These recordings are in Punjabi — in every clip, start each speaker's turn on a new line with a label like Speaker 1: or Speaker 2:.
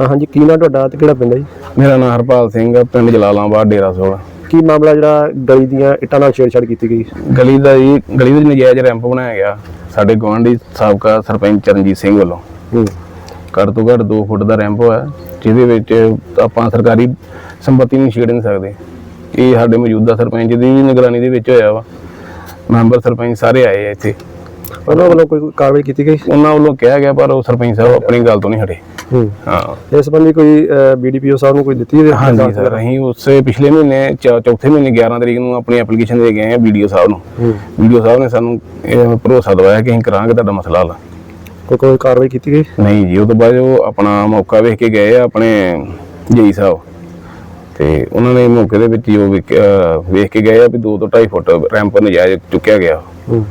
Speaker 1: ਹਾਂ, ਹਾਂਜੀ ਕੀ ਨਾਂ ਤੁਹਾਡਾ ਤੇ ਕਿਹੜਾ ਪਿੰਡ ਹੈ ਜੀ?
Speaker 2: ਮੇਰਾ ਨਾਮ ਹਰਪਾਲ ਸਿੰਘ ਆ, ਪਿੰਡ ਜਲਾਲਾਬਾਦ ਡੇਰਾ ਸੋਲ।
Speaker 1: ਕੀ ਮਾਮਲਾ ਜਿਹੜਾ ਗਲੀ ਦੀਆਂ ਇੱਟਾਂ ਨਾਲ ਛੇੜਛਾੜ ਕੀਤੀ ਗਈ?
Speaker 2: ਗਲੀ ਦਾ ਜੀ ਗਲੀ ਵਿੱਚ ਨਜਾਇਜ਼ ਰੈਂਪ ਬਣਾਇਆ ਗਿਆ। ਸਾਡੇ ਗੁਆਂਢੀ ਸਾਬਕਾ ਸਰਪੰਚ ਚਰਨਜੀਤ ਸਿੰਘ ਵੱਲੋਂ।
Speaker 1: ਹੂੰ।
Speaker 2: ਘੱਟ ਤੋਂ ਘੱਟ 2 ਫੁੱਟ ਦਾ ਰੈਂਪ ਹੋਇਆ ਜਿਹਦੇ ਵਿੱਚ ਆਪਾਂ ਸਰਕਾਰੀ ਸੰਪਤੀ ਨਹੀਂ ਛੇੜ ਨਹੀਂ ਸਕਦੇ। ਇਹ ਸਾਡੇ ਮੌਜੂਦਾ ਸਰਪੰਚ ਦੀ ਨਿਗਰਾਨੀ ਦੇ ਵਿੱਚ ਹੋਇਆ ਵਾ। ਮੈਂਬਰ ਸਰਪੰਚ ਸਾਰੇ ਆਏ ਆ ਇੱਥੇ।
Speaker 1: ਉਹਨਾਂ ਵੱਲੋਂ ਕੋਈ ਕਾਰਵਾਈ ਕੀਤੀ ਗਈ?
Speaker 2: ਉਹਨਾਂ ਵੱਲੋਂ ਕਿਹਾ ਗਿਆ ਪਰ ਉਹ ਸਰਪੰਚ ਸਾਹਿਬ ਆਪਣੀ ਗੱਲ ਤੋਂ ਨਹੀਂ ਹਟੇ।
Speaker 1: ਹੂੰ।
Speaker 2: ਹਾਂ।
Speaker 1: ਇਸ ਸੰਬੰਧੀ ਕੋਈ ਬੀਡੀਪੀਓ ਸਾਹਿਬ ਨੂੰ ਕੋਈ ਦਿੱਤੀ ਹੈ
Speaker 2: ਹਾਂਜੀ ਸਰ ਅਸੀਂ ਉਸੇ ਪਿਛਲੇ ਮਹੀਨੇ ਚੌਥੇ ਮਹੀਨੇ 11 ਤਰੀਕ ਨੂੰ ਆਪਣੀ ਐਪਲੀਕੇਸ਼ਨ ਦੇ ਗਏ ਆ ਵੀਡੀਓ ਸਾਹਿਬ ਨੂੰ।
Speaker 1: ਹੂੰ।
Speaker 2: ਵੀਡੀਓ ਸਾਹਿਬ ਨੇ ਸਾਨੂੰ ਇਹ ਭਰੋਸਾ ਦਵਾਇਆ ਕਿ ਅਸੀਂ ਕਰਾਂਗੇ ਤੁਹਾਡਾ ਮਸਲਾ ਹੱਲ।
Speaker 1: ਕੋਈ ਕੋਈ ਕਾਰਵਾਈ ਕੀਤੀ ਗਈ?
Speaker 2: ਨਹੀਂ ਜੀ ਉਹ ਤੋਂ ਬਾਅਦ ਉਹ ਆਪਣਾ ਮੌਕਾ ਵੇਖ ਕੇ ਗਏ ਆ ਆਪਣੇ ਜੇਈ ਸਾਹਿਬ। ਤੇ ਉਹਨਾਂ ਨੇ ਮੌਕੇ ਦੇ ਵਿੱਚ ਹੀ ਉਹ ਵੇਖ- ਕੇ ਗਏ ਆ ਵੀ 2 ਤੋਂ 2.5 ਫੁੱਟ ਰੈਂਪ ਨਜਾਇਜ਼ ਚੁੱਕਿਆ ਗਿਆ।
Speaker 1: ਹੂੰ।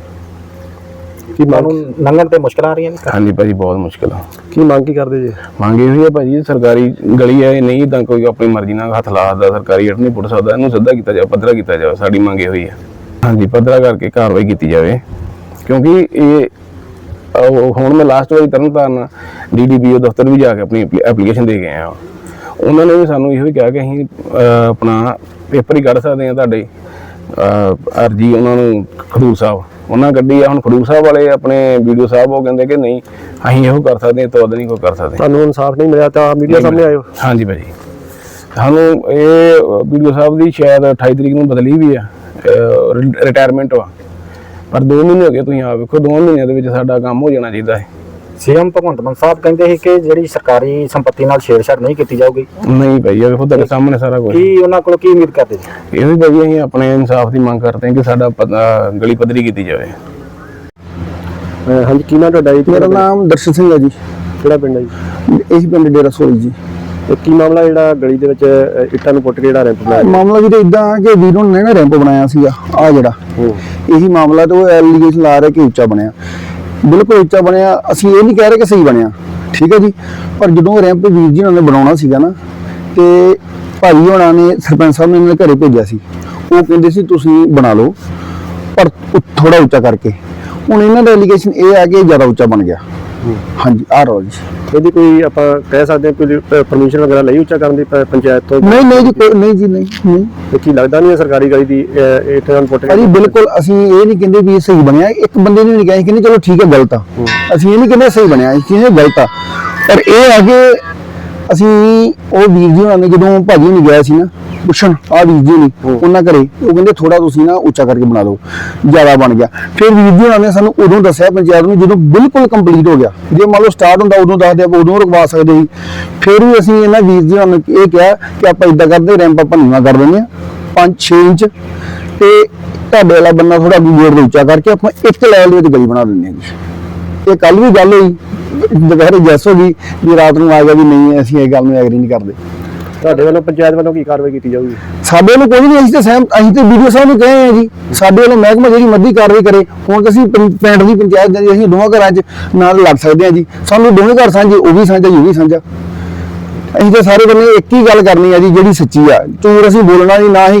Speaker 1: ਕੀ ਮੰਗ
Speaker 3: ਤੁਹਾਨੂੰ ਲੰਘਣ ਤੇ ਮੁਸ਼ਕਲਾਂ ਆ ਰਹੀਆਂ ਨੇ
Speaker 2: ਹਾਂਜੀ ਭਾਜੀ ਬਹੁਤ ਮੁਸ਼ਕਲ ਆ।
Speaker 1: ਕੀ ਮੰਗ ਕੀ ਕਰਦੇ ਜੀ?
Speaker 2: ਮੰਗੇ ਹੋਈ ਹੈ ਭਾਜੀ ਸਰਕਾਰੀ ਗਲੀ ਹੈ ਨਹੀਂ ਤਾਂ ਕੋਈ ਆਪਣੀ ਮਰਜ਼ੀ ਨਾਲ ਹੱਥ ਲਾ ਸਕਦਾ ਸਰਕਾਰੀ ਹੱਟ ਨਹੀਂ ਪੁੱਟ ਸਕਦਾ ਇਹਨੂੰ ਸਿੱਧਾ ਕੀਤਾ ਜਾਵੇ ਪੱਧਰਾ ਕੀਤਾ ਜਾਵੇ ਸਾਡੀ ਮੰਗੇ ਹੋਈ ਹੈ ਹਾਂਜੀ ਪੱਧਰਾ ਕਰਕੇ ਕਾਰਵਾਈ ਕੀਤੀ ਜਾਵੇ। ਕਿਉਂਕਿ ਇਹ ਉਹ ਹੁਣ ਮੈਂ ਲਾਸਟ ਵਾਰੀ ਤਰਨਤਾਰਨ ਡੀਡੀਪੀਓ ਦਫ਼ਤਰ ਵੀ ਜਾ ਕੇ ਆਪਣੀ ਐਪਲੀਕੇਸ਼ਨ ਦੇ ਕੇ ਆਇਆ ਉਹਨਾਂ ਨੇ ਵੀ ਸਾਨੂੰ ਇਹੋ ਹੀ ਕਿਹਾ ਕਿ ਅਸੀਂ ਅਹ, ਆਪਣਾ ਪੇਪਰ ਹੀ ਕੱਢ ਸਕਦੇ ਹਾਂ ਤੁਹਾਡੇ ਅਹ, ਅਰਜੀ ਉਹਨਾਂ ਨੂੰ ਖਡੂਰ ਸਾਹਿਬ। ਉਹਨਾਂ ਕੱਢੀ ਆ ਹੁਣ ਖਡੂਰ ਸਾਹਿਬ ਵਾਲੇ ਆਪਣੇ ਵੀਡੀਓ ਸਾਹਿਬ ਉਹ ਕਹਿੰਦੇ ਕਿ ਨਹੀਂ ਅਸੀਂ ਇਹੋ ਕਰ ਸਕਦੇ ਤੋਂ ਨਹੀਂ ਕੋਈ ਕਰ ਸਕਦੇ।
Speaker 1: ਤੁਹਾਨੂੰ ਇਨਸਾਫ ਨਹੀਂ ਮਿਲਿਆ ਤਾਂ ਮੀਡੀਆ ਸਾਹਮਣੇ ਆਇਓ।
Speaker 2: ਹਾਂਜੀ ਭਾਜੀ। ਸਾਨੂੰ ਇਹ ਵੀਡੀਓ ਸਾਹਿਬ ਦੀ ਸ਼ਾਇਦ 28 ਤਰੀਕ ਨੂੰ ਬਦਲੀ ਵੀ ਆ ਰਿਟਾਇਰਮੈਂਟ ਵਾ। ਪਰ 2 ਮਹੀਨੇ ਹੋ ਗਏ ਤੁਸੀਂ ਆ ਵੇਖੋ 2 ਮਹੀਨਿਆਂ ਦੇ ਵਿੱਚ ਸਾਡਾ ਕੰਮ ਹੋ ਜਾਣਾ ਚਾਹੀਦਾ ਹੈ।
Speaker 3: ਸੀਐਮ ਭਗਵੰਤ ਮਾਨ ਸਾਹਿਬ ਕਹਿੰਦੇ ਸੀ ਕਿ ਜਿਹੜੀ ਸਰਕਾਰੀ ਸੰਪਤੀ ਨਾਲ ਛੇੜਛਾੜ ਨਹੀਂ ਕੀਤੀ ਜਾਊਗੀ।
Speaker 2: ਨਹੀਂ ਭਾਈ ਇਹ ਵੇਖੋ ਤੁਹਾਡੇ ਸਾਹਮਣੇ ਸਾਰਾ ਕੁਝ
Speaker 3: ਕੀ ਉਹਨਾਂ ਕੋਲ ਕੀ ਉਮੀਦ ਕਰਦੇ ਜੀ?
Speaker 2: ਇਹ ਵੀ ਭਾਈ ਅਸੀਂ ਆਪਣੇ ਇਨਸਾਫ ਦੀ ਮੰਗ ਕਰਦੇ ਹਾਂ ਕਿ ਸਾਡਾ ਪਤਾ- ਗਲੀ ਪੱਧਰੀ ਕੀਤੀ ਜਾਵੇ।
Speaker 1: ਅਹ ਹਾਂਜੀ ਕੀ ਨਾਂ ਤੁਹਾਡਾ ਜੀ? ਤੇ
Speaker 4: ਮੇਰਾ ਨਾਮ ਦਰਸ਼ਨ ਸਿੰਘ ਹੈ ਜੀ।
Speaker 1: ਕਿਹੜਾ ਪਿੰਡ ਹੈ ਜੀ?
Speaker 4: ਇਹੀ ਪਿੰਡ ਡੇਰਾ ਸੋਲੀ ਜੀ।
Speaker 1: ਤੇ ਕੀ ਮਾਮਲਾ ਜਿਹੜਾ ਗਲੀ ਦੇ ਵਿੱਚ ਅਹ, ਇੱਟਾਂ ਨੂੰ ਪੁੱਟ ਕੇ ਜਿਹੜਾ ਰੈਂਪ ਬਣਾਇਆ?
Speaker 4: ਮਾਮਲਾ ਵੀਰੇ ਇਦਾਂ ਕਿ ਵੀਰੋਂ ਨੇ ਨਾ ਰੈਂਪ ਬਣਾਇਆ ਸੀਗਾ ਆ ਜਿਹੜਾ।
Speaker 1: ਹੂੰ।
Speaker 4: ਇਹੀ ਮਾਮਲਾ ਤੇ ਉਹ ਐਲੀਗੇਸ਼ਨ ਲਾ ਰਿਹਾ ਕਿ ਉੱਚਾ ਬਣਿਆ। ਬਿਲਕੁਲ ਉੱਚਾ ਬਣਿਆ। ਅਸੀਂ ਇਹ ਨਹੀਂ ਕਹਿ ਰਹੇ ਕਿ ਸਹੀ ਬਣਿਆ। ਠੀਕ ਹੈ ਜੀ? ਪਰ ਜਦੋਂ ਰੈਂਪ ਵੀਰ ਜੀ ਉਹਨਾਂ ਨੇ ਬਣਾਉਣਾ ਸੀਗਾ ਨਾ, ਤੇ ਭਾਈ ਹੋਣਾ ਨੇ ਸਰਪੰਚ ਸਾਹਿਬ ਨੇ ਇਹਨਾਂ ਦੇ ਘਰੇ ਭੇਜਿਆ ਸੀ। ਉਹ ਕਹਿੰਦੇ ਸੀ, ਤੁਸੀਂ ਬਣਾ ਲਓ, ਪਰ ਥੋੜਾ ਉੱਚਾ ਕਰਕੇ। ਹੁਣ ਇਹਨਾਂ ਦਾ ਐਲੀਗੇਸ਼ਨ ਇਹ ਆ ਕਿ ਜ਼ਿਆਦਾ ਉੱਚਾ ਬਣ ਗਿਆ। ਹਾਂਜੀ ਆ ਰੋ ਜੀ।
Speaker 1: ਇਹਦੀ ਕੋਈ ਆਪਾਂ ਕਹਿ ਸਕਦੇ ਹਾਂ ਕੋਈ ਪਰਮਿਸ਼ਨ ਵਗੈਰਾ ਲਈ ਉੱਚਾ ਕਰਨ ਦੀ ਪ- ਪੰਚਾਇਤ ਤੋਂ?
Speaker 4: ਨਹੀਂ ਨਹੀਂ ਜੀ ਕੋਈ ਨਹੀਂ ਜੀ ਨਹੀਂ ਨਹੀਂ।
Speaker 1: ਤੇ ਕੀ ਲੱਗਦਾ ਨਹੀਂ ਹੈ ਸਰਕਾਰੀ ਗਲੀ ਦੀ ਅਹ, ਇੱਟਾਂ ਨੂੰ ਪੁੱਟ
Speaker 4: ਅਜੀ ਬਿਲਕੁਲ ਅਸੀਂ ਇਹ ਨਹੀਂ ਕਹਿੰਦੇ ਵੀ ਇਹ ਸਹੀ ਬਣਿਆ। ਇੱਕ ਬੰਦੇ ਨੇ ਨਹੀਂ ਕਿਹਾ ਸੀ ਕਹਿੰਦੇ ਚਲੋ ਠੀਕ ਹੈ ਗਲਤ ਆ। ਅਸੀਂ ਇਹ ਨਹੀਂ ਕਹਿੰਦੇ ਸਹੀ ਬਣਿਆ ਇਹ ਗਲਤ ਆ। ਪਰ ਇਹ ਆ ਕਿ ਅਸੀਂ ਉਹ ਵੀਰ ਜੀ ਹੋਣਾ ਨੇ ਜਦੋਂ ਭਾਜੀ ਨਹੀਂ ਗਿਆ ਸੀ ਨਾ ਪੁੱਛਣ ਆ ਵੀਰ ਜੀ ਨੇ ਉਹਨਾਂ ਘਰੇ? ਉਹ ਕਹਿੰਦੇ ਥੋੜਾ ਤੁਸੀਂ ਨਾ ਉੱਚਾ ਕਰਕੇ ਬਣਾ ਲਓ ਜ਼ਿਆਦਾ ਬਣ ਗਿਆ। ਫਿਰ ਵੀਰ ਜੀ ਹੋਣਾ ਨੇ ਸਾਨੂੰ ਉਦੋਂ ਦੱਸਿਆ ਪੰਚਾਇਤ ਨੂੰ ਜਦੋਂ ਬਿਲਕੁਲ ਕੰਪਲੀਟ ਹੋ ਗਿਆ। ਜੇ ਮੰਨ ਲਓ ਸਟਾਰਟ ਹੁੰਦਾ ਉਦੋਂ ਦੱਸਦੇ ਆਪਾਂ ਉਦੋਂ ਰੁਕਵਾ ਸਕਦੇ ਸੀ। ਫਿਰ ਵੀ ਅਸੀਂ ਇਹਨਾਂ ਵੀਰ ਜੀ ਨੂੰ ਇਹ ਕਿਹਾ ਕਿ ਆਪਾਂ ਇਦਾਂ ਕਰਦੇ ਰੈਂਪ ਆਪਾਂ ਨੀਵਾਂ ਕਰ ਦਿੰਦੇ ਆ 5-6 ਇੰਚ। ਤੇ ਤੁਹਾਡੇ ਵਾਲਾ ਬੰਦਾ ਥੋੜਾ ਗੇਟ ਦੇ ਉੱਚਾ ਕਰਕੇ ਆਪਾਂ ਇੱਕ ਲੈਵਲ ਦੇ ਵਿੱਚ ਗਲੀ ਬਣਾ ਦਿੰਦੇ ਹਾਂ ਜੀ। ਇਹ ਕੱਲ ਵੀ ਗੱਲ ਹੋਈ ਦੁਪਹਿਰੇ ਜੈਸ ਹੋ ਗਈ ਵੀ ਰਾਤ ਨੂੰ ਆ ਗਿਆ ਵੀ ਨਹੀਂ ਅਸੀਂ ਇਹ ਗੱਲ ਨੂੰ ਐਗਰੀ ਨਹੀਂ ਕਰਦੇ।
Speaker 1: ਤੁਹਾਡੇ ਵੱਲੋਂ ਪੰਚਾਇਤ ਵੱਲੋਂ ਕੀ ਕਾਰਵਾਈ ਕੀਤੀ ਜਾਊਗੀ?
Speaker 4: ਸਾਡੇ ਵੱਲੋਂ ਕੋਈ ਨਹੀਂ ਅਸੀਂ ਤੇ ਸਹਿਮ ਅਸੀਂ ਤੇ ਵੀਡੀਓ ਸਾਹਿਬ ਨੂੰ ਕਹੇ ਆ ਜੀ ਸਾਡੇ ਵੱਲੋਂ ਮਹਿਕਮਾ ਜਿਹੜੀ ਮੱਦੀ ਕਾਰਵਾਈ ਕਰੇ ਹੁਣ ਅਸੀਂ ਪਿੰਡ ਦੀ ਪੰਚਾਇਤ ਦੇ ਅਸੀਂ ਦੋਵਾਂ ਘਰਾਂ 'ਚ ਨਾਲ ਲੱਗ ਸਕਦੇ ਹਾਂ ਜੀ। ਸਾਨੂੰ ਦੋਵੇਂ ਘਰ ਸਾਂਝੇ ਉਹ ਵੀ ਸਾਂਝਾ ਇਹ ਵੀ ਸਾਂਝਾ। ਅਸੀਂ ਤਾਂ ਸਾਰੇ ਬੰਨੇ ਇੱਕ ਹੀ ਗੱਲ ਕਰਨੀ ਆ ਜੀ ਜਿਹੜੀ ਸੱਚੀ ਆ। ਝੂਠ ਅਸੀਂ ਬੋਲਣਾ ਨਹੀਂ ਨਾ ਹੀ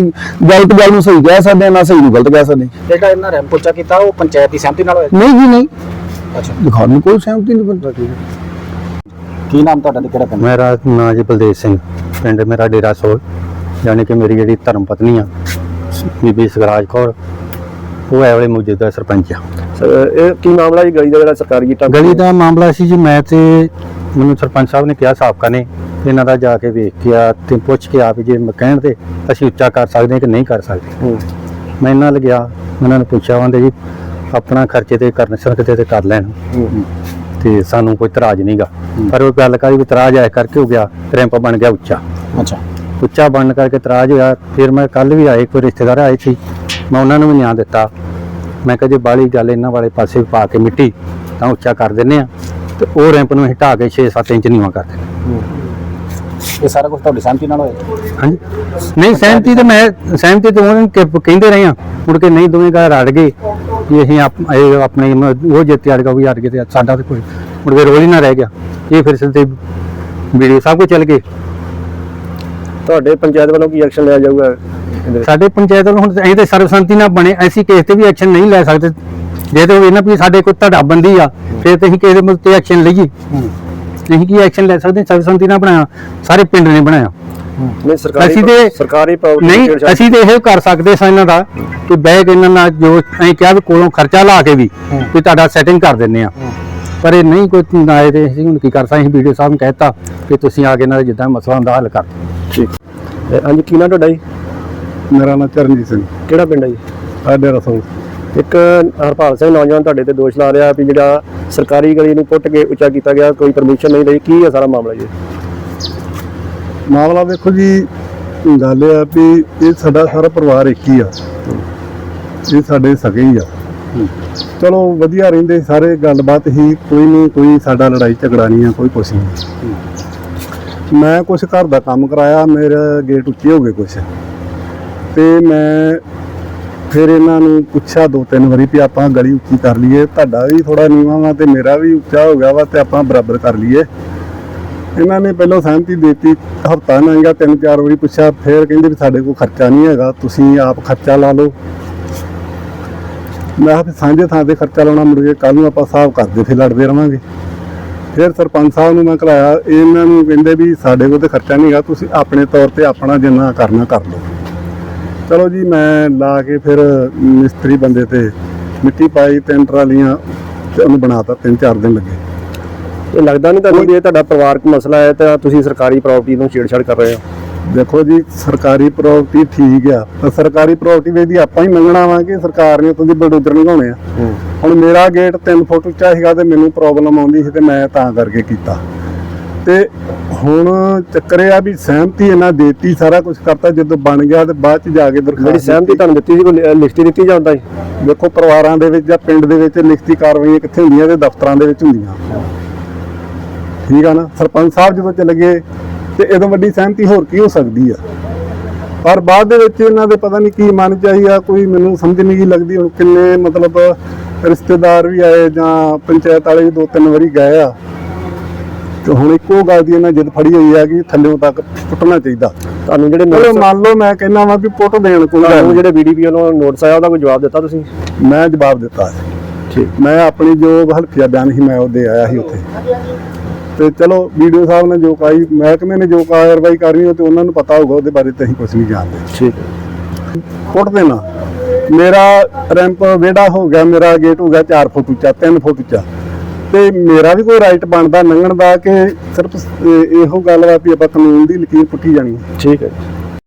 Speaker 4: ਗਲਤ ਗੱਲ ਨੂੰ ਸਹੀ ਕਹਿ ਸਕਦੇ ਹਾਂ ਨਾ ਸਹੀ ਨੂੰ ਗਲਤ ਕਹਿ ਸਕਦੇ।
Speaker 3: ਜਿਹੜਾ ਇਹਨਾਂ ਰੈਂਪ ਉੱਚਾ ਕੀਤਾ ਉਹ ਪੰਚਾਇਤ ਦੀ ਸਹਿਮਤੀ ਨਾਲ ਹੋਇਆ।
Speaker 4: ਨਹੀਂ ਜੀ ਨਹੀਂ।
Speaker 3: ਅੱਛਾ।
Speaker 4: ਦਿਖਾਉਣ ਨੂੰ ਕੋਈ ਸਹਿਮਤੀ ਨਹੀਂ ਬੰਦਾ
Speaker 3: ਕੀ ਨਾਮ ਤੁਹਾਡਾ ਤੇ ਕਿਹੜਾ ਪਿੰਡ?
Speaker 5: ਮੇਰਾ ਨਾਂ ਜੀ ਬਲਦੇਵ ਸਿੰਘ। ਪਿੰਡ ਮੇਰਾ ਡੇਰਾ ਸੋਲ। ਯਾਨੀ ਕਿ ਮੇਰੀ ਜਿਹੜੀ ਧਰਮ ਪਤਨੀ ਆ ਬੀਬੀ ਸਗਰਾਜ ਕੌਰ ਉਹ ਹੈ ਵਾਲੇ ਮੌਜੂਦਾ ਸਰਪੰਚ ਆ।
Speaker 1: ਸਰ, ਇਹ ਕੀ ਮਾਮਲਾ ਜੀ? ਗਲੀ ਦਾ ਜਿਹੜਾ ਸਰਕਾਰੀ ਇੱਟਾਂ
Speaker 5: ਗਲੀ ਦਾ ਮਾਮਲਾ ਸੀ ਜੀ ਮੈਂ ਤੇ ਮੈਨੂੰ ਸਰਪੰਚ ਸਾਹਿਬ ਨੇ ਕਿਹਾ ਸਾਬਕਾ ਨੇ। ਇਹਨਾਂ ਦਾ ਜਾ ਕੇ ਵੇਖ ਕੇ ਆ ਤੇ ਪੁੱਛ ਕੇ ਆ ਵੀ ਜੇ ਮੈਂ ਕਹਿਣ ਤੇ ਅਸੀਂ ਉੱਚਾ ਕਰ ਸਕਦੇ ਹਾਂ ਕਿ ਨਹੀਂ ਕਰ ਸਕਦੇ।
Speaker 1: ਹੂੰ।
Speaker 5: ਮੈਂ ਇਹਨਾਂ ਨਾਲ ਗਿਆ ਉਹਨਾਂ ਨੂੰ ਪੁੱਛਿਆ ਉਹਦੇ ਜੀ ਆਪਣਾ ਖਰਚੇ ਤੇ ਕਰਨ ਸਕਦੇ ਤੇ ਕਰ ਲੈਣ। ਤੇ ਸਾਨੂੰ ਕੋਈ ਇਤਰਾਜ਼ ਨਹੀਂਗਾ ਪਰ ਉਹ ਗੱਲ ਕਰੀ ਵੀ ਇਤਰਾਜ਼ ਆਇਆ ਕਰਕੇ ਹੋ ਗਿਆ ਰੈਂਪ ਬਣ ਗਿਆ ਉੱਚਾ।
Speaker 3: ਅੱਛਾ।
Speaker 5: ਉੱਚਾ ਬਣਨ ਕਰਕੇ ਇਤਰਾਜ਼ ਹੋਇਆ ਫਿਰ ਮੈਂ ਕੱਲ ਵੀ ਆਏ ਕੋਈ ਰਿਸ਼ਤੇਦਾਰ ਆਏ ਸੀ। ਮੈਂ ਉਹਨਾਂ ਨੂੰ ਵੀ ਨਿਆਂ ਦਿੱਤਾ। ਮੈਂ ਕਿਹਾ ਜੇ ਬਾਲੀ ਗੱਲ ਇਹਨਾਂ ਵਾਲੇ ਪਾਸੇ ਪਾ ਕੇ ਮਿੱਟੀ ਤਾਂ ਉੱਚਾ ਕਰ ਦਿੰਨੇ ਆ ਤੇ ਉਹ ਰੈਂਪ ਨੂੰ ਹਟਾ ਕੇ 6-7 ਇੰਚ ਨੀਵਾਂ ਕਰ ਦਿੰਦੇ
Speaker 3: ਇਹ ਸਾਰਾ ਕੁਝ ਤੁਹਾਡੀ ਸਹਿਮਤੀ ਨਾਲ ਹੋਇਆ?
Speaker 5: ਹਾਂਜੀ। ਨਹੀਂ ਸਹਿਮਤੀ ਤੇ ਮੈਂ ਸਹਿਮਤੀ ਤੇ ਉਹਨਾਂ ਕਹਿੰਦੇ ਰਹੇ ਆ ਮੁੜ ਕੇ ਨਹੀਂ ਦੋਵੇਂ ਘਰ ਅੜ ਗਏ। ਵੀ ਅਸੀਂ ਆਪ ਇਹ ਆਪਣੇ ਮ- ਉਹ ਜਿੱਤੇ ਅੜ ਗਿਆ ਉਹ ਵੀ ਅੜ ਗਏ ਤੇ ਸਾਡਾ ਤੇ ਕੋਈ ਮੁੜ ਕੇ ਰੋਲ ਹੀ ਨਾ ਰਹਿ ਗਿਆ। ਇਹ ਫਿਰ ਸਿੱਧੇ ਵੀਡੀਓ ਸਭ ਕੁਝ ਚੱਲ ਗਏ।
Speaker 1: ਤੁਹਾਡੇ ਪੰਚਾਇਤ ਵੱਲੋਂ ਕੀ ਐਕਸ਼ਨ ਲਿਆ ਜਾਊਗਾ? ਇਹਦੇ ਵਿੱਚ?
Speaker 5: ਸਾਡੇ ਪੰਚਾਇਤ ਵੱਲੋਂ ਹੁਣ ਅਸੀਂ ਤੇ ਸਰਬਸੰਮਤੀ ਨਾਲ ਬਣੇ ਐਸੀ ਕੇਸ ਤੇ ਵੀ ਐਕਸ਼ਨ ਨਹੀਂ ਲੈ ਸਕਦੇ। ਜੇ ਤੇ ਉਹ ਇਹਨਾਂ ਵੀ ਸਾਡੇ ਕੋਈ ਧੜਾ ਬੰਦੀ ਆ ਫਿਰ ਤੇ ਅਸੀਂ ਕਿਸੇ ਦੇ ਮੁੱਦੇ ਐਕਸ਼ਨ ਲਈਏ। ਅਸੀਂ ਕੀ ਐਕਸ਼ਨ ਲੈ ਸਕਦੇ? ਸਰਬਸੰਮਤੀ ਨਾਲ ਬਣਾਇਆ। ਸਾਰੇ ਪਿੰਡ ਨੇ ਬਣਾਇਆ।
Speaker 1: ਨਹੀਂ ਸਰਕਾਰੀ
Speaker 5: ਅਸੀਂ ਤੇ-
Speaker 1: ਸਰਕਾਰੀ ਪ੍ਰਾਪਰਟੀ
Speaker 5: ਨਹੀਂ ਅਸੀਂ ਤੇ ਇਹ ਕਰ ਸਕਦੇ ਸਾਂ ਇਹਨਾਂ ਦਾ ਕਿ ਬਹਿ ਕੇ ਇਹਨਾਂ ਨਾਲ ਜੋ ਅਸੀਂ ਕਿਹਾ ਵੀ ਕੋਲੋਂ ਖਰਚਾ ਲਾ ਕੇ ਵੀ ਵੀ ਤੁਹਾਡਾ ਸੈਟਿੰਗ ਕਰ ਦਿੰਨੇ ਆ ਪਰ ਇਹ ਨਹੀਂ ਕੋਈ ਆਏ ਤੇ ਅਸੀਂ ਹੁਣ ਕੀ ਕਰ ਸਕਦੇ? ਅਸੀਂ ਵੀਡੀਓ ਸਾਹਿਬ ਨੂੰ ਕਹਿਤਾ ਕਿ ਤੁਸੀਂ ਆ ਕੇ ਇਹਨਾਂ ਦਾ ਜਿੱਦਾਂ ਮਸਲਾ ਹੁੰਦਾ ਹੱਲ ਕਰ ਦਿਓ।
Speaker 1: ਠੀਕ। ਇਹ ਹਾਂਜੀ ਕੀ ਨਾਂ ਤੁਹਾਡਾ ਜੀ?
Speaker 6: ਮੇਰਾ ਨਾਮ ਚਰਨਜੀਤ ਸਿੰਘ।
Speaker 1: ਕਿਹੜਾ ਪਿੰਡ ਹੈ ਜੀ?
Speaker 6: ਸਾਡੇ ਰਸੋਲ
Speaker 1: ਇੱਕ ਹਰਪਾਲ ਸਿੰਘ ਨੌਜਵਾਨ ਤੁਹਾਡੇ ਤੇ ਦੋਸ਼ ਲਾ ਰਿਹਾ ਵੀ ਜਿਹੜਾ ਸਰਕਾਰੀ ਗਲੀ ਨੂੰ ਪੁੱਟ ਕੇ ਉੱਚਾ ਕੀਤਾ ਗਿਆ ਕੋਈ ਪਰਮਿਸ਼ਨ ਨਹੀਂ ਲਈ। ਕੀ ਹੈ ਸਾਰਾ ਮਾਮਲਾ ਜੀ?
Speaker 6: ਮਾਮਲਾ ਵੇਖੋ ਜੀ, ਗੱਲ ਇਹ ਆ ਵੀ ਇਹ ਸਾਡਾ ਸਾਰਾ ਪਰਿਵਾਰ ਇੱਕ ਹੀ ਆ। ਇਹ ਸਾਡੇ ਸਗੇ ਹੀ ਆ। ਚਲੋ, ਵਧੀਆ ਰਹਿੰਦੇ ਸਾਰੇ, ਗੱਲਬਾਤ ਹੀ, ਕੋਈ ਨਹੀਂ, ਕੋਈ ਸਾਡਾ ਲੜਾਈ ਝਗੜਾ ਨਹੀਂ ਆ, ਕੋਈ ਕੁਛ ਨਹੀਂ। ਮੈਂ ਕੁਛ ਘਰ ਦਾ ਕੰਮ ਕਰਾਇਆ, ਮੇਰਾ ਗੇਟ ਉੱਚੇ ਹੋ ਗਏ ਕੁਛ। ਤੇ ਮੈਂ ਫਿਰ ਇਹਨਾਂ ਨੂੰ ਪੁੱਛਿਆ ਦੋ ਤਿੰਨ ਵਾਰੀ ਵੀ ਆਪਾਂ ਗਲੀ ਉੱਚੀ ਕਰ ਲਈਏ, ਤੁਹਾਡਾ ਵੀ ਥੋੜਾ ਨੀਵਾਂ ਵਾ ਤੇ ਮੇਰਾ ਵੀ ਉੱਚਾ ਹੋ ਗਿਆ ਵਾ ਤੇ ਆਪਾਂ ਬਰਾਬਰ ਕਰ ਲਈਏ। ਇਹਨਾਂ ਨੇ ਪਹਿਲਾਂ ਸਹਿਮਤੀ ਦਿੱਤੀ, ਹਫਤਾ ਨਾ ਤਿੰਨ ਚਾਰ ਵਾਰੀ ਪੁੱਛਿਆ, ਫਿਰ ਕਹਿੰਦੇ ਵੀ ਸਾਡੇ ਕੋਲ ਖਰਚਾ ਨਹੀਂ ਹੈਗਾ, ਤੁਸੀਂ ਆਪ ਖਰਚਾ ਲਾ ਲਓ। ਮੈਂ ਕਿਹਾ ਸਾਂਝੇ ਥਾਂ ਤੇ ਖਰਚਾ ਲਾਉਣਾ, ਮੁੜ ਕੇ ਕੱਲ ਨੂੰ ਆਪਾਂ ਹਿਸਾਬ ਕਰਦੇ ਫਿਰ ਲੜਦੇ ਰਵਾਂਗੇ। ਫਿਰ ਸਰਪੰਚ ਸਾਹਿਬ ਨੂੰ ਮੈਂ ਕਰਾਇਆ ਇਹਨਾਂ ਨੂੰ ਕਹਿੰਦੇ ਵੀ ਸਾਡੇ ਕੋਲ ਤੇ ਖਰਚਾ ਨਹੀਂ ਹੈਗਾ, ਤੁਸੀਂ ਆਪਣੇ ਤੌਰ ਤੇ ਆਪਣਾ ਜਿੰਨਾ ਕਰਨਾ ਕਰ ਲਓ। ਚਲੋ ਜੀ, ਮੈਂ ਲਾ ਕੇ ਫਿਰ ਮਿਸਤਰੀ ਬੰਦੇ ਤੇ ਮਿੱਟੀ ਪਾਈ, ਤਿੰਨ ਟਰਾਲੀਆਂ ਤੇ ਉਹਨੂੰ ਬਣਾਤਾ, ਤਿੰਨ ਚਾਰ ਦਿਨ ਲੱਗੇ।
Speaker 1: ਇਹ ਲੱਗਦਾ ਨਹੀਂ ਤੁਹਾਨੂੰ ਵੀ ਇਹ ਤੁਹਾਡਾ ਪਰਿਵਾਰਕ ਮਸਲਾ ਹੈ ਤਾਂ ਤੁਸੀਂ ਸਰਕਾਰੀ ਪ੍ਰਾਪਰਟੀ ਨੂੰ ਛੇੜਛਾੜ ਕਰ ਰਹੇ ਹੋ?
Speaker 6: ਦੇਖੋ ਜੀ ਸਰਕਾਰੀ ਪ੍ਰਾਪਰਟੀ ਠੀਕ ਆ ਤਾਂ ਸਰਕਾਰੀ ਪ੍ਰਾਪਰਟੀ ਦੇ ਦੀ ਆਪਾਂ ਹੀ ਮੰਗਣਾ ਵਾ ਕਿ ਸਰਕਾਰ ਨੇ ਉਤੋਂ ਦੀ ਬਲਡੋਜ਼ਰ ਲਗਾਉਣੇ ਆ। ਹੁਣ ਮੇਰਾ ਗੇਟ 3 ਫੁੱਟ ਉੱਚਾ ਸੀਗਾ ਤੇ ਮੈਨੂੰ ਪ੍ਰੋਬਲਮ ਆਉਂਦੀ ਸੀ ਤੇ ਮੈਂ ਤਾਂ ਕਰਕੇ ਕੀਤਾ। ਤੇ ਹੁਣ ਚੱਕਰ ਇਹ ਆ ਵੀ ਸਹਿਮਤੀ ਇਹਨਾਂ ਦੇਤੀ ਸਾਰਾ ਕੁਝ ਕਰਤਾ ਜਦੋਂ ਬਣ ਗਿਆ ਤੇ ਬਾਅਦ ਚ ਜਾ ਕੇ
Speaker 1: ਜਿਹੜੀ
Speaker 6: ਦਰਖਾਸਤ
Speaker 1: ਸਹਿਮਤੀ ਤੁਹਾਨੂੰ ਦਿੱਤੀ ਸੀ ਕੋਈ ਲਿਖਤੀ ਦਿੱਤੀ ਜਾਂਦਾ ਜੀ
Speaker 6: ਦੇਖੋ ਪਰਿਵਾਰਾਂ ਦੇ ਵਿੱਚ ਜਾਂ ਪਿੰਡ ਦੇ ਵਿੱਚ ਲਿਖਤੀ ਕਾਰਵਾਈਆਂ ਕਿੱਥੇ ਹੁੰਦੀਆਂ ਤੇ ਦਫ਼ਤਰਾਂ ਦੇ ਵਿੱਚ ਹੁੰਦੀਆਂ। ਠੀਕ ਆ ਨਾ? ਸਰਪੰਚ ਸਾਹਿਬ ਜਦੋਂ ਚਲੇ ਗਏ ਤੇ ਇਹਦੋਂ ਵੱਡੀ ਸਹਿਮਤੀ ਹੋਰ ਕੀ ਹੋ ਸਕਦੀ ਆ? ਪਰ ਬਾਅਦ ਦੇ ਵਿੱਚ ਇਹਨਾਂ ਦੇ ਪਤਾ ਨਹੀਂ ਕੀ ਮਨ ਚ ਆਈ ਆ ਕੋਈ ਮੈਨੂੰ ਸਮਝ ਨਹੀਂ ਗਈ ਲੱਗਦੀ ਹੁਣ ਕਿੰਨੇ ਮਤਲਬ ਰਿਸ਼ਤੇਦਾਰ ਵੀ ਆਏ ਜਾਂ ਪੰਚਾਇਤ ਵਾਲੇ ਵੀ ਦੋ ਤਿੰਨ ਵਾਰੀ ਗਏ ਆ। ਤੇ ਹੁਣ ਇੱਕੋ ਗੱਲ ਦੀ ਇਹਨਾਂ ਜਿੱਦ ਫੜੀ ਹੋਈ ਆ ਕਿ ਥੱਲੇੋਂ ਤੱਕ ਪੁੱਟਣਾ ਚਾਹੀਦਾ।
Speaker 1: ਤੁਹਾਨੂੰ ਜਿਹੜੇ ਨੋਟਿਸ
Speaker 6: ਮੰਨ ਲਓ ਮੈਂ ਕਹਿੰਦਾ ਵਾਂ ਵੀ ਪੁੱਟ ਦੇਣ ਕੋਈ ਗੱਲ
Speaker 1: ਤੁਹਾਨੂੰ। ਜਿਹੜੇ ਬੀਡੀਪੀ ਵੱਲੋਂ ਨੋਟਿਸ ਆਇਆ ਉਹਦਾ ਕੋਈ ਜਵਾਬ ਦਿੱਤਾ ਤੁਸੀਂ?
Speaker 6: ਮੈਂ ਜਵਾਬ ਦਿੱਤਾ।
Speaker 1: ਠੀਕ।
Speaker 6: ਮੈਂ ਆਪਣੀ ਜੋ ਹਲਫੀਆ ਬਿਆਨ ਸੀ ਮੈਂ ਉਹਦੇ ਆਇਆ ਸੀ ਉੱਥੇ। ਤੇ ਚਲੋ ਵੀਡੀਓ ਸਾਹਿਬ ਨੇ ਜੋ ਕਾਈ ਮਹਿਕਮੇ ਨੇ ਜੋ ਕਾਰਵਾਈ ਕਰਨੀ ਉਹ ਤੇ ਉਹਨਾਂ ਨੂੰ ਪਤਾ ਹੋਊਗਾ ਉਹਦੇ ਬਾਰੇ ਤੇ ਅਸੀਂ ਕੁਝ ਨਹੀਂ ਜਾਣਦੇ।
Speaker 1: ਠੀਕ।
Speaker 6: ਪੁੱਟ ਦੇਣਾ ਮੇਰਾ ਰੈਂਪ ਵਿਹੜਾ ਹੋ ਗਿਆ ਮੇਰਾ ਗੇਟ ਹੋ ਗਿਆ 4 ਫੁੱਟ ਉੱਚਾ 3 ਫੁੱਟ ਉੱਚਾ। ਤੇ ਮੇਰਾ ਵੀ ਕੋਈ ਰਾਈਟ ਬਣਦਾ ਲੰਘਣ ਦਾ ਕਿ ਸਿਰਫ ਇਹ- ਗੱਲ ਵਾ ਵੀ ਆਪਾਂ ਕਾਨੂੰਨ ਦੀ ਲਕੀਰ ਪੁੱਟੀ ਜਾਣੀ।
Speaker 1: ਠੀਕ ਹੈ